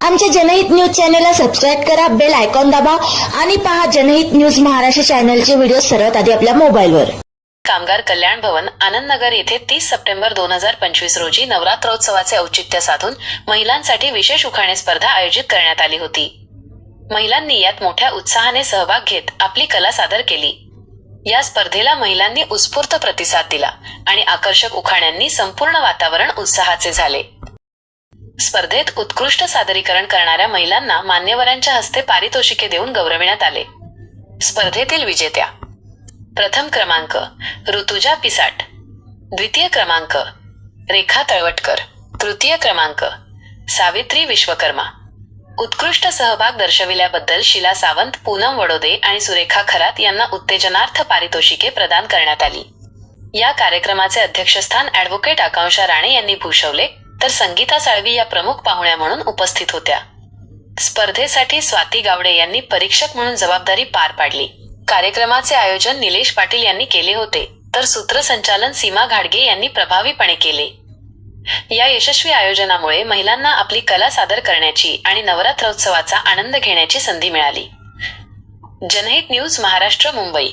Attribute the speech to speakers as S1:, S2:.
S1: आमच्या जनहित न्यूज चॅनलला सबस्क्राईब करा बेल आयकॉन दाबा आणि पहा जनहित न्यूज महाराष्ट्र चॅनलचे व्हिडिओ सर्वात आधी आपल्या मोबाईलवर.
S2: कामगार कल्याण भवन आनंदनगर येथे तीस सप्टेंबर दोन हजार पंचवीस रोजी नवरात्रोत्सवाचे औचित्य साधून महिलांसाठी विशेष उखाणे स्पर्धा आयोजित करण्यात आली होती. महिलांनी यात मोठ्या उत्साहाने सहभाग घेत आपली कला सादर केली. या स्पर्धेला महिलांनी उत्स्फूर्त प्रतिसाद दिला आणि आकर्षक उखाण्यांनी संपूर्ण वातावरण उत्साहाचे झाले. स्पर्धेत उत्कृष्ट सादरीकरण करणाऱ्या महिलांना मान्यवरांच्या हस्ते पारितोषिके देऊन गौरविण्यात आले. स्पर्धेतील विजेत्या. प्रथम क्रमांक ऋतुजा पिसाट. द्वितीय क्रमांक रेखा तळवटकर. तृतीय क्रमांक सावित्री विश्वकर्मा. उत्कृष्ट सहभाग दर्शविल्याबद्दल शिला सावंत पूनम वडोदे आणि सुरेखा खरात यांना उत्तेजनार्थ पारितोषिके प्रदान करण्यात आली. या कार्यक्रमाचे अध्यक्षस्थान ॲडव्होकेट आकांक्षा राणे यांनी भूषवले. तर संगीता साळवी या प्रमुख पाहुण्या म्हणून उपस्थित होत्या. स्पर्धेसाठी स्वाती गावडे यांनी परीक्षक म्हणून जबाबदारी पार पाडली. कार्यक्रमाचे आयोजन निलेश पाटील यांनी केले होते तर सूत्रसंचालन सीमा घाडगे यांनी प्रभावीपणे केले. या यशस्वी आयोजनामुळे महिलांना आपली कला सादर करण्याची आणि नवरात्रोत्सवाचा आनंद घेण्याची संधी मिळाली. जनहित न्यूज महाराष्ट्र मुंबई.